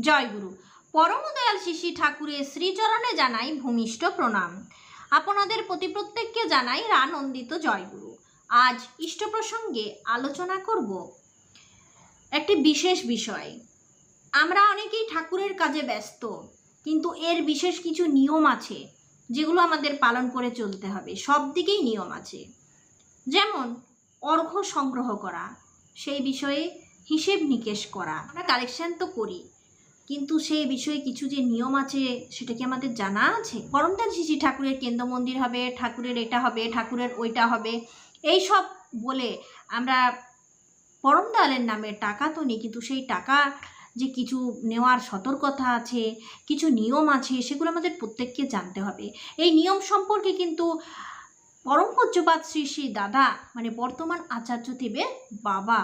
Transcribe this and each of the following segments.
জয়গুরু পরমদয়াল শিশি ঠাকুরের শ্রীচরণে জানাই ভূমিষ্ঠ প্রণাম। আপনাদের প্রতি প্রত্যেককে জানাই রানন্দিত জয়গুরু আজ ইষ্ট প্রসঙ্গে আলোচনা করব একটি বিশেষ বিষয়। আমরা অনেকেই ঠাকুরের কাজে ব্যস্ত, কিন্তু এর বিশেষ কিছু নিয়ম আছে, যেগুলো আমাদের পালন করে চলতে হবে। সব দিকেই নিয়ম আছে। যেমন, অর্ঘ্য সংগ্রহ করা, সেই বিষয়ে হিসেব নিকেশ করা। আমরা কালেকশন তো করি কিন্তু সেই বিষয়ে কিছু যে নিয়ম আছে, সেটা কি আমাদের জানা আছে? করমদান শিশি ঠাকুরের কেন্দ্র মন্দির হবে, ঠাকুরের এটা হবে, ঠাকুরের ওইটা হবে। এই সব বলে আমরা পরমদয়ালের নামে টাকা তো নিই, কিন্তু সেই টাকা যে কিছু নেওয়ার সতর্কতা আছে, কিছু নিয়ম আছে, সেগুলো আমাদের প্রত্যেককে জানতে হবে। এই নিয়ম সম্পর্কে কিন্তু পরম পূজ্যপাত শ্রী শ্রী দাদা মানে বর্তমান আচার্য দেবের বাবা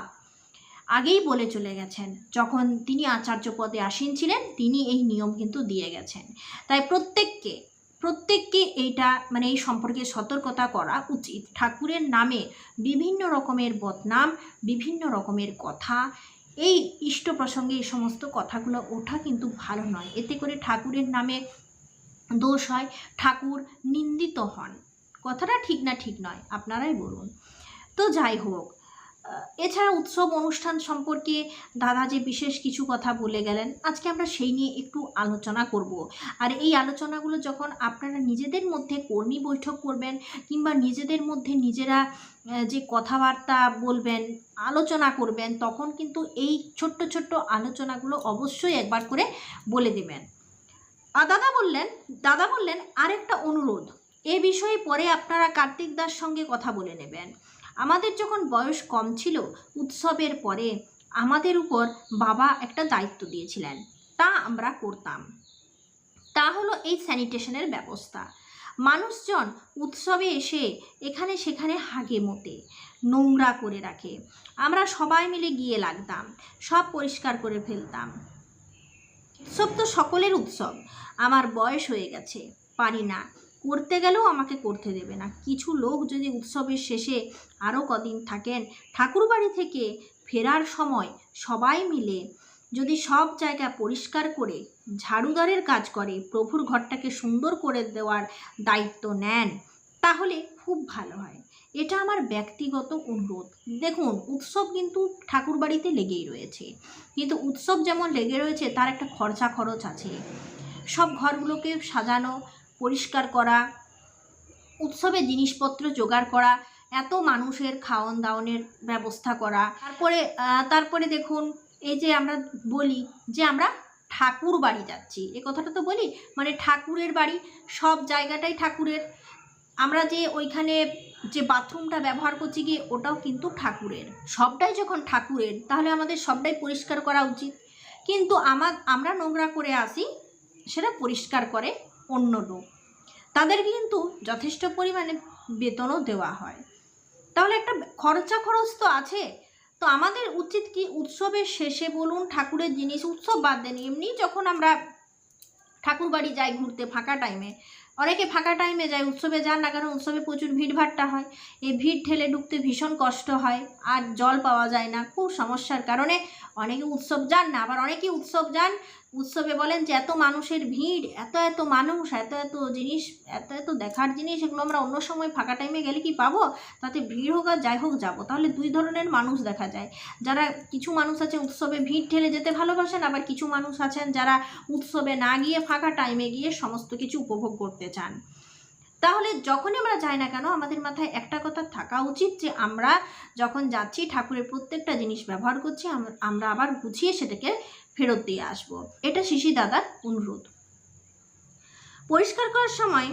আগেই বলে চলে গেছেন। যখন তিনি আচার্য পদে আসীন ছিলেন, তিনি এই নিয়ম কিন্তু দিয়ে গেছেন। তাই প্রত্যেককে প্রত্যেককে এইটা মানে এই সম্পর্কে সতর্কতা করা উচিত। ঠাকুরের নামে বিভিন্ন রকমের বদনাম, বিভিন্ন রকমের কথা, এই ইষ্ট প্রসঙ্গে এই সমস্ত কথাগুলো ওঠা কিন্তু ভালো নয়। এতে করে ঠাকুরের নামে দোষ হয়, ঠাকুর নিন্দিত হন। কথাটা ঠিক না ঠিক নয়, আপনারাই বলুন। তো যাই হোক এছাড়া উৎসব অনুষ্ঠান সম্পর্কে দাদা যে বিশেষ কিছু কথা বলে গেলেন। আজকে আমরা সেই নিয়ে একটু আলোচনা করব। আর এই আলোচনাগুলো যখন আপনারা নিজেদের মধ্যে কর্মী বৈঠক করবেন কিংবা নিজেদের মধ্যে নিজেরা যে কথাবার্তা বলবেন, আলোচনা করবেন, তখন কিন্তু এই ছোট্ট ছোট্ট আলোচনাগুলো অবশ্যই একবার করে বলে দেবেন। আর দাদা বললেন দাদা বললেন, আরেকটা অনুরোধ, এ বিষয়ে পরে আপনারা কার্তিক দাস সঙ্গে কথা বলে নেবেন। আমাদের যখন বয়স কম ছিল উৎসবের পরে আমাদের উপর বাবা একটা দায়িত্ব দিয়েছিলেন, তা আমরা করতাম। তা হলো এই স্যানিটেশনের ব্যবস্থা। মানুষজন উৎসবে এসে এখানে সেখানে হাগে মতে, নোংরা করে রাখে। আমরা সবাই মিলে গিয়ে লাগতাম, সব পরিষ্কার করে ফেলতাম। উৎসব তো সকলের উৎসব। আমার বয়স হয়ে গেছে, পারি না। করতে গেলেও আমাকে করতে দেবে না। কিছু লোক যদি উৎসবের শেষে আরও কদিন থাকেন, ঠাকুরবাড়ি থেকে ফেরার সময় সবাই মিলে যদি সব জায়গা পরিষ্কার করে, ঝাড়ুদারের কাজ করে, প্রভুর ঘরটাকে সুন্দর করে দেওয়ার দায়িত্ব নেন, তাহলে খুব ভালো হয়। এটা আমার ব্যক্তিগত অনুরোধ। দেখুন, উৎসব কিন্তু ঠাকুরবাড়িতে লেগেই রয়েছে। কিন্তু উৎসব যেমন লেগে রয়েছে, তার একটা খরচা খরচ আছে। সব ঘরগুলোকে সাজানো পরিষ্কার করা, উৎসবে জিনিসপত্র জোগাড় করা, এত মানুষের খাওয়ন দাওয়ানের ব্যবস্থা করা। তারপরে তারপরে দেখুন, এই যে আমরা বলি যে আমরা ঠাকুর বাড়ি যাচ্ছি। এ কথাটা তো বলি মানে ঠাকুরের বাড়ি, সব জায়গাটাই ঠাকুরের। আমরা যে ওইখানে যে বাথরুমটা ব্যবহার করছি গিয়ে ওটাও কিন্তু ঠাকুরের। সবটাই যখন ঠাকুরের, তাহলে আমাদের সবটাই পরিষ্কার করা উচিত। কিন্তু আমার আমরা নোংরা করে আসি, সেটা পরিষ্কার করে অন্য লোক তাদের কিন্তু যথেষ্ট পরিমাণে বেতনও দেওয়া হয়। তাহলে একটা খরচা খরচ তো আছে। তো আমাদের উচিত কি উৎসবের শেষে বলুন, ঠাকুরের জিনিস, উৎসব বাদ দেন। এমনি যখন আমরা ঠাকুর বাড়ি যাই ঘুরতে ফাঁকা টাইমে অনেকে ফাঁকা টাইমে যায়, উৎসবে যান না কারণ উৎসবে প্রচুর ভিড়ভাট্টা হয়। এই ভিড় ঠেলে ঢুকতে ভীষণ কষ্ট হয়, আর জল পাওয়া যায় না, খুব সমস্যার কারণে অনেকে উৎসব যান না, আবার অনেকেই উৎসব যান উৎসবে বলেন যে এত মানুষের ভিড়, এত এত মানুষ, এত এত জিনিস, এত এত দেখার জিনিস, এগুলো আমরা অন্য সময় ফাঁকা টাইমে গেলে কি পাবো? তাতে ভিড় হোক আর যাই হোক যাব। তাহলে দুই ধরনের মানুষ দেখা যায়। যারা কিছু মানুষ আছে উৎসবে ভিড় ঠেলে যেতে ভালোবাসেন, আবার কিছু মানুষ আছেন যারা উৎসবে না গিয়ে ফাঁকা টাইমে গিয়ে সমস্ত কিছু উপভোগ করতে চান। তাহলে যখনই আমরা যাই না কেন, আমাদের মাথায় একটা কথা থাকা উচিত যে আমরা যখন যাচ্ছি, ঠাকুরের প্রত্যেকটা জিনিস ব্যবহার করছি আমরা আবার গুছিয়ে সেটাকে ফেরত দিয়ে আসব। এটা শিশি দাদার অনুরোধ। পরিষ্কার করার সময়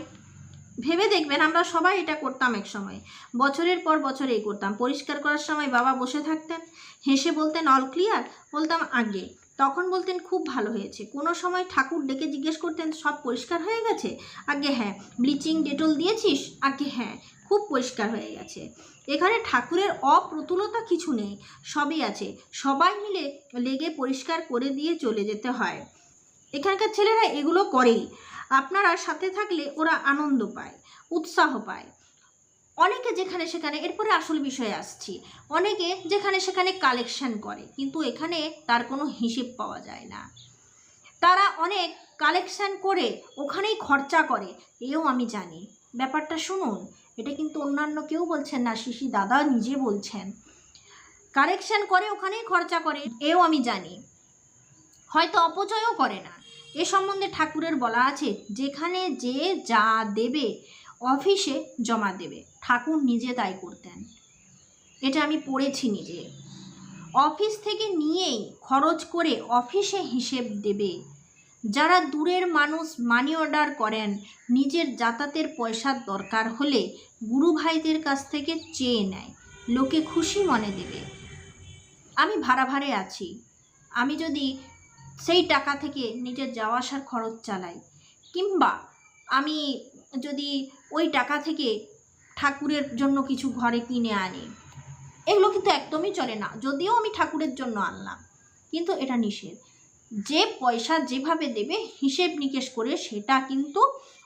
ভেবে দেখবেন আমরা সবাই এটা করতাম এক সময়। বছরের পর বছর এই করতাম। পরিষ্কার করার সময় বাবা বসে থাকতেন, হেসে বলতেন, অল ক্লিয়ার? বলতাম, আগে। তখন বলতেন, খুব ভালো হয়েছে। কোনো সময় ঠাকুর ডেকে জিজ্ঞেস করতেন, সব পরিষ্কার হয়ে গেছে? আগে হ্যাঁ। ব্লিচিং ডেটল দিয়েছিস? আগে হ্যাঁ খুব পরিষ্কার হয়ে গেছে। এখানে ঠাকুরের অপ্রতুলতা কিছু নেই, সবই আছে। সবাই মিলে লেগে পরিষ্কার করে দিয়ে চলে যেতে হয়। এখানকার ছেলেরা এগুলো করেই। আপনারা সাথে থাকলে ওরা আনন্দ পায়, উৎসাহ পায়। অনেকে যেখানে সেখানে, এরপরে আসল বিষয়ে আসছি। অনেকে যেখানে সেখানে কালেকশন করে, কিন্তু এখানে তার কোনো হিসেব পাওয়া যায় না। তারা অনেক কালেকশন করে, ওখানেই খরচা করে, এও আমি জানি। ব্যাপারটা শুনুন, এটা কিন্তু অন্যান্য কেউ বলছেন না, শিশি দাদা নিজে বলছেন। কালেকশন করে, ওখানেই খরচা করে, এও আমি জানি। হয়তো অপচয়ও করে না। এ সম্বন্ধে ঠাকুরের বলা আছে, যেখানে যে যা দেবে অফিসে জমা দেবে। ঠাকুর নিজে তাই করতেন। এটা আমি পড়েছি নিজে। অফিস থেকে নিয়েই খরচ করে অফিসে হিসেব দেবে। যারা দূরের মানুষ মানি অর্ডার করেন, নিজের যাতায়াতের পয়সার দরকার হলে গুরু ভাইদের কাছ থেকে চেয়ে নেয়। লোকে খুশি মনে দেবে। আমি ভাড়া ভাড়ে আছি। আমি যদি সেই টাকা থেকে নিজের যাওয়া আসার খরচ চালাই, কিংবা আমি যদি ওই টাকা থেকে ঠাকুরের জন্য কিছু ঘরে কিনে আনি। এগুলো কিন্তু একদমই চলে না। যদিও আমি ঠাকুরের জন্য আনলাম, কিন্তু এটা নিষেধ। যে পয়সা যেভাবে দেবে, হিসেব নিকেশ করে সেটা কিন্তু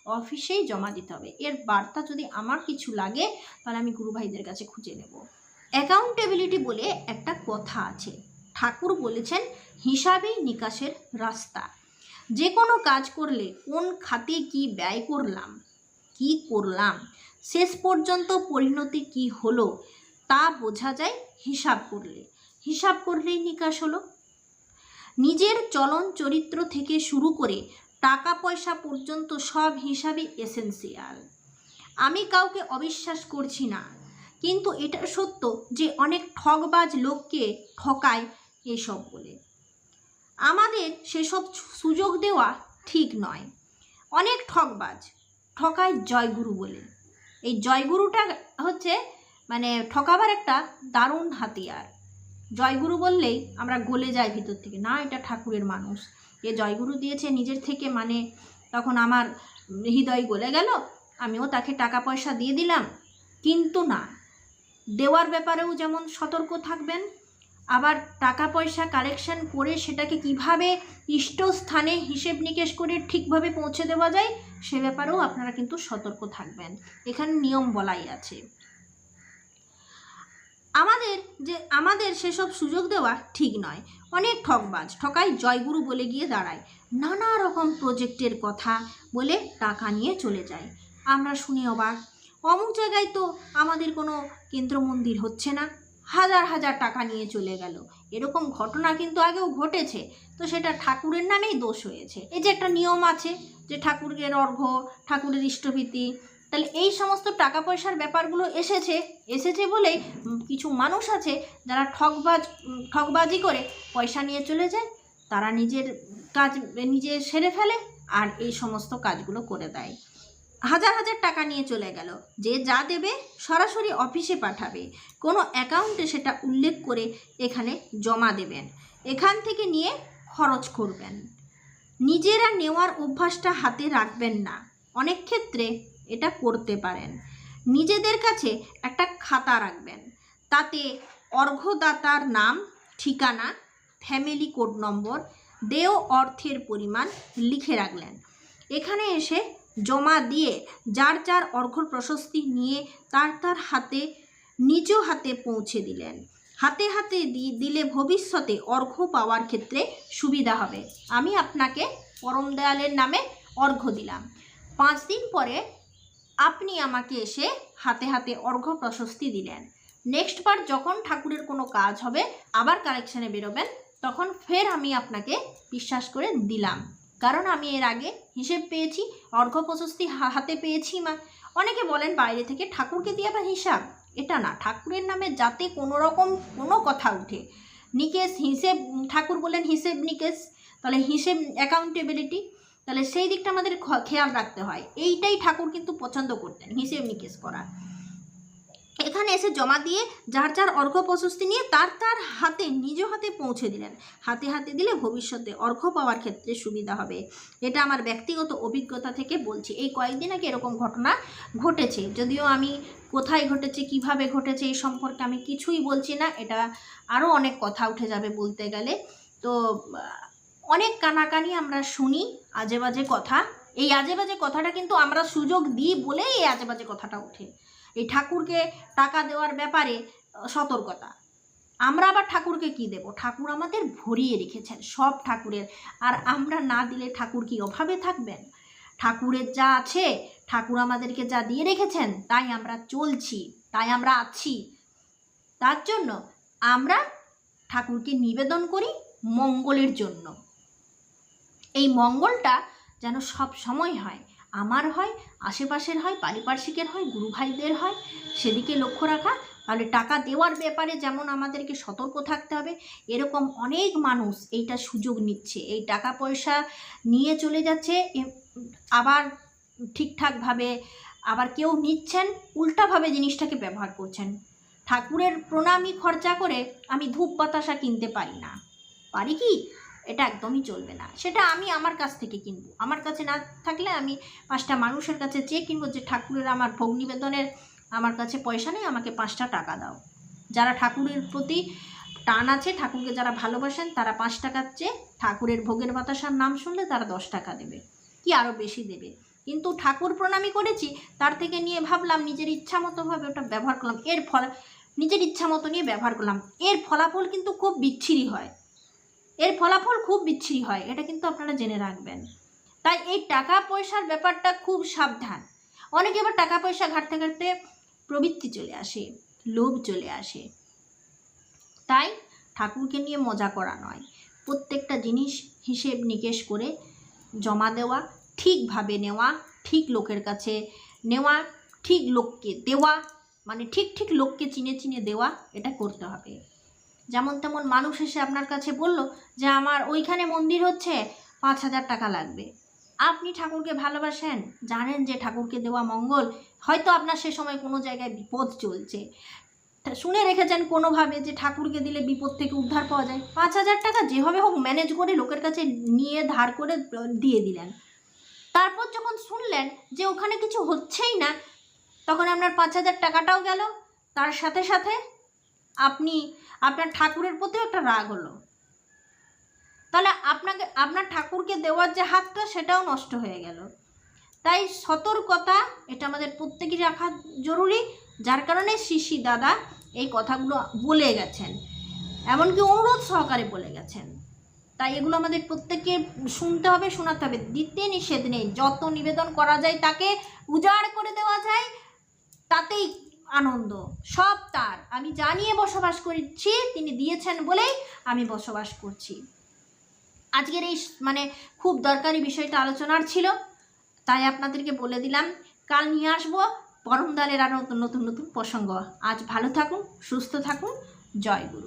অফিসেই জমা দিতে হবে। এর বার্তা যদি আমার কিছু লাগে, তাহলে আমি গুরু ভাইদের কাছে খুঁজে নেব। অ্যাকাউন্টেবিলিটি বলে একটা কথা আছে। ঠাকুর বলেছেন, হিসাবেই নিকাশের রাস্তা। যে কোনো কাজ করলে কোন খাতে কি ব্যয় করলাম কি করলাম? শেষ পর্যন্ত পরিণতি কি হলো? তা বোঝা যায় হিসাব করলে। হিসাব করলেই নিকাশ হলো। নিজের চলন চরিত্র থেকে শুরু করে টাকা পয়সা পর্যন্ত সব হিসাবে এসেন্সিয়াল আমি কাউকে অবিশ্বাস করছি না, কিন্তু এটা সত্য যে অনেক ঠগবাজ লোককে ঠকায় এসব বলে। আমাদের সেসব সুযোগ দেওয়া ঠিক নয়। অনেক ঠকবাজ ঠকায় জয়গুরু বলে। এই জয়গুরুটা হচ্ছে মানে ঠকাবার একটা দারুণ হাতিয়ার। জয়গুরু বললেই আমরা গলে যাই ভিতর থেকে, না, এটা ঠাকুরের মানুষ। এ জয়গুরু দিয়েছে নিজের থেকে মানে তখন আমার হৃদয় গলে গেল, আমিও তাকে টাকা পয়সা দিয়ে দিলাম। কিন্তু না, দেওয়ার ব্যাপারেও যেমন সতর্ক থাকবেন আবার টাকা পয়সা কালেকশন করে সেটাকে কীভাবে ইষ্ট স্থানে হিসেব নিকেশ করে ঠিকভাবে পৌঁছে দেওয়া যায়, সে ব্যাপারেও আপনারা কিন্তু সতর্ক থাকবেন। এখানে নিয়ম বলাই আছে। আমাদের যে, আমাদের সেসব সুযোগ দেওয়া ঠিক নয়। অনেক ঠকবাজ, ঠকাই জয়গুরু বলে গিয়ে দাঁড়ায়। নানা রকম প্রজেক্টের কথা বলে টাকা নিয়ে চলে যায়। আমরা শুনি অবাক। অমুক জায়গায় তো আমাদের কোনো কেন্দ্র মন্দির হচ্ছে না। হাজার হাজার টাকা নিয়ে চলে গেল। এরকম ঘটনা কিন্তু আগেও ঘটেছে। তো সেটা ঠাকুরের নামেই দোষ হয়েছে। এই যে একটা নিয়ম আছে যে ঠাকুরের অর্ঘ্য, ঠাকুরের ইষ্টভীতি, তাহলে এই সমস্ত টাকা পয়সার ব্যাপারগুলো এসেছে এসেছে বলেই কিছু মানুষ আছে যারা ঠকবাজ ঠকবাজি করে পয়সা নিয়ে চলে যায়, তারা নিজের কাজ নিজে সেরে ফেলে আর এই সমস্ত কাজগুলো করে দেয়। হাজার হাজার টাকা নিয়ে চলে গেল। যে যা দেবে সরাসরি অফিসে পাঠাবে। কোনো অ্যাকাউন্টে সেটা উল্লেখ করে এখানে জমা দেবেন। এখান থেকে নিয়ে খরচ করবেন। নিজেরা নেওয়ার অভ্যাসটা হাতে রাখবেন না। অনেক ক্ষেত্রে এটা করতে পারেন। নিজেদের কাছে একটা খাতা রাখবেন। তাতে অর্ঘ্যদাতার নাম, ঠিকানা, ফ্যামিলি কোড নম্বর দেয় অর্থের পরিমাণ লিখে রাখলেন। এখানে এসে জমা দিয়ে যার যার অর্ঘ্য প্রশস্তি নিয়ে তার তার হাতে, নিজ হাতে পৌঁছে দিলেন। হাতে হাতে দিলে ভবিষ্যতে অর্ঘ্য পাওয়ার ক্ষেত্রে সুবিধা হবে। আমি আপনাকে পরম দয়ালের নামে অর্ঘ্য দিলাম। পাঁচ দিন পরে আপনি আমাকে এসে হাতে হাতে অর্ঘ্য প্রশস্তি দিলেন। নেক্সট বার যখন ঠাকুরের কোনো কাজ হবে, আবার কালেকশানে বেরোবেন, তখন ফের আমি আপনাকে বিশ্বাস করে দিলাম। কারণ আমি এর আগে হিসেব পেয়েছি, অর্ঘ্য প্রশস্তি হাতে পেয়েছি মা। অনেকে বলেন বাইরে থেকে ঠাকুরকে দিয়ে আবার হিসাব। এটা না, ঠাকুরের নামে যাতে কোনো রকম কোনো কথা উঠে। নিকেশ, হিসেব, ঠাকুর বলেন হিসেব নিকেশ, তাহলে হিসেব অ্যাকাউন্টেবিলিটি তাহলে সেই দিকটা আমাদের খেয়াল রাখতে হয়। এইটাই ঠাকুর কিন্তু পছন্দ করতেন, হিসেব নিকেশ করা। এখানে এসে জমা দিয়ে যার যার অর্ঘ্য প্রশস্তি নিয়ে তার তার হাতে, নিজ হাতে পৌঁছে দিলেন। হাতে হাতে দিলে ভবিষ্যতে অর্ঘ্য পাওয়ার ক্ষেত্রে সুবিধা হবে। এটা আমার ব্যক্তিগত অভিজ্ঞতা থেকে বলছি। এই কয়েকদিন আগে এরকম ঘটনা ঘটেছে। যদিও আমি কোথায় ঘটেছে, কীভাবে ঘটেছে, এই সম্পর্কে আমি কিছুই বলছি না। এটা আরও অনেক কথা উঠে যাবে বলতে গেলে। তো, অনেক কানাকানি আমরা শুনি আজে বাজে কথা। এই আজে বাজে কথাটা কিন্তু আমরা সুযোগ দিই বলেই এই আজে বাজে কথাটা ওঠে। এই ঠাকুরকে টাকা দেওয়ার ব্যাপারে সতর্কতা। আমরা আবার ঠাকুরকে কি দেব? ঠাকুর আমাদের ভরিয়ে রেখেছেন, সব ঠাকুরের। আর আমরা না দিলে ঠাকুর কি অভাবে থাকবেন? ঠাকুরের যা আছে, ঠাকুর আমাদেরকে যা দিয়ে রেখেছেন, তাই আমরা চলছি, তাই আমরা আছি। তার জন্য আমরা ঠাকুরকে নিবেদন করি মঙ্গলের জন্য। এই মঙ্গলটা যেন সব সময় হয়। আমার হয়, আশেপাশের হয়, পারিপার্শ্বিকের হয়, গুরু ভাইদের হয়, সেদিকে লক্ষ্য রাখা। তাহলে টাকা দেওয়ার ব্যাপারে যেমন আমাদেরকে সতর্ক থাকতে হবে, এরকম অনেক মানুষ এইটা সুযোগ নিচ্ছে। এই টাকা পয়সা নিয়ে চলে যাচ্ছে আবার ঠিকঠাকভাবে, আবার কেউ নিচ্ছেন, উল্টাভাবে জিনিসটাকে ব্যবহার করছেন। ঠাকুরের প্রণামী খরচা করে আমি ধূপ বাতাসা কিনতে পারি না। পারি কি? এটা একদমই চলবে না। সেটা আমি আমার কাছ থেকে কিনবো। আমার কাছে না থাকলে আমি পাঁচটা মানুষের কাছে চেয়ে কিনবো যে ঠাকুরের আমার ভোগ নিবেদনের আমার কাছে পয়সা নেই, আমাকে পাঁচটা টাকা দাও। যারা ঠাকুরের প্রতি টান আছে, ঠাকুরকে যারা ভালোবাসেন, তারা পাঁচ টাকার চেয়ে ঠাকুরের ভোগের বাতাসার নাম শুনলে তারা দশ টাকা দেবে। কি আরও বেশি দেবে? কিন্তু ঠাকুর প্রণামী করেছি, তার থেকে নিয়ে ভাবলাম, নিজের ইচ্ছা মতোভাবে ওটা ব্যবহার করলাম। এর ফল, নিজের ইচ্ছা মতো নিয়ে ব্যবহার করলাম। এর ফলাফল কিন্তু খুব বিচ্ছিরি হয়। এর ফলাফল খুব বিচ্ছিরি হয়, এটা কিন্তু আপনারা জেনে রাখবেন। তাই এই টাকা পয়সার ব্যাপারটা খুব সাবধান। অনেকে আবার টাকা পয়সা ঘাটতে ঘাটতে প্রবৃত্তি চলে আসে, লোভ চলে আসে। তাই ঠাকুরকে নিয়ে মজা করা নয়। প্রত্যেকটা জিনিস হিসেব নিকেশ করে জমা দেওয়া, ঠিকভাবে নেওয়া, ঠিক লোকের কাছে নেওয়া, ঠিক লোককে দেওয়া মানে ঠিক ঠিক লোককে চিনে চিনে দেওয়া, এটা করতে হবে। যেমন তেমন মানুষ এসে আপনার কাছে বলল যে, আমার ওইখানে মন্দির হচ্ছে, পাঁচ হাজার টাকা লাগবে। আপনি ঠাকুরকে ভালোবাসেন, জানেন যে ঠাকুরকে দেওয়া মঙ্গল, হয়তো আপনার সে সময় কোনো জায়গায় বিপদ চলছে। শুনে রেখেছেন কোনোভাবে যে ঠাকুরকে দিলে বিপদ থেকে উদ্ধার পাওয়া যায়? পাঁচ হাজার টাকা যেভাবে হোক ম্যানেজ করে লোকের কাছে নিয়ে ধার করে দিয়ে দিলেন। তারপর যখন শুনলেন যে ওখানে কিছু হচ্ছেই না, তখন আপনার পাঁচ হাজার টাকাটাও গেল। তার সাথে সাথে আপনি, আপনার ঠাকুরের প্রতিও একটা রাগ হলো। তাহলে আপনাকে, আপনার ঠাকুরকে দেওয়ার যে হাতটা, সেটাও নষ্ট হয়ে গেল। তাই সতর্কতা, এটা আমাদের প্রত্যেকেরই রাখা জরুরি, যার কারণে শিশি দাদা এই কথাগুলো বলে গেছেন। এমনকি অনুরোধ সহকারে বলে গেছেন। তাই এগুলো আমাদের প্রত্যেককে শুনতে হবে, শোনাতে হবে। দিতে নিষেধ নেই। যত নিবেদন করা যায় তাকে উজাড় করে দেওয়া যায়, তাতেই আনন্দ। সব তার। আমি জানিয়ে বসবাস করছি, তিনি দিয়েছেন বলেই আমি বসবাস করছি। আজকের এই মানে খুব দরকারি বিষয়টা আলোচনার ছিল, তাই আপনাদেরকে বলে দিলাম, কাল নিয়ে আসব পরমদালের আরও নতুন নতুন প্রসঙ্গ। আজ ভালো থাকুন, সুস্থ থাকুন, জয় গুরু।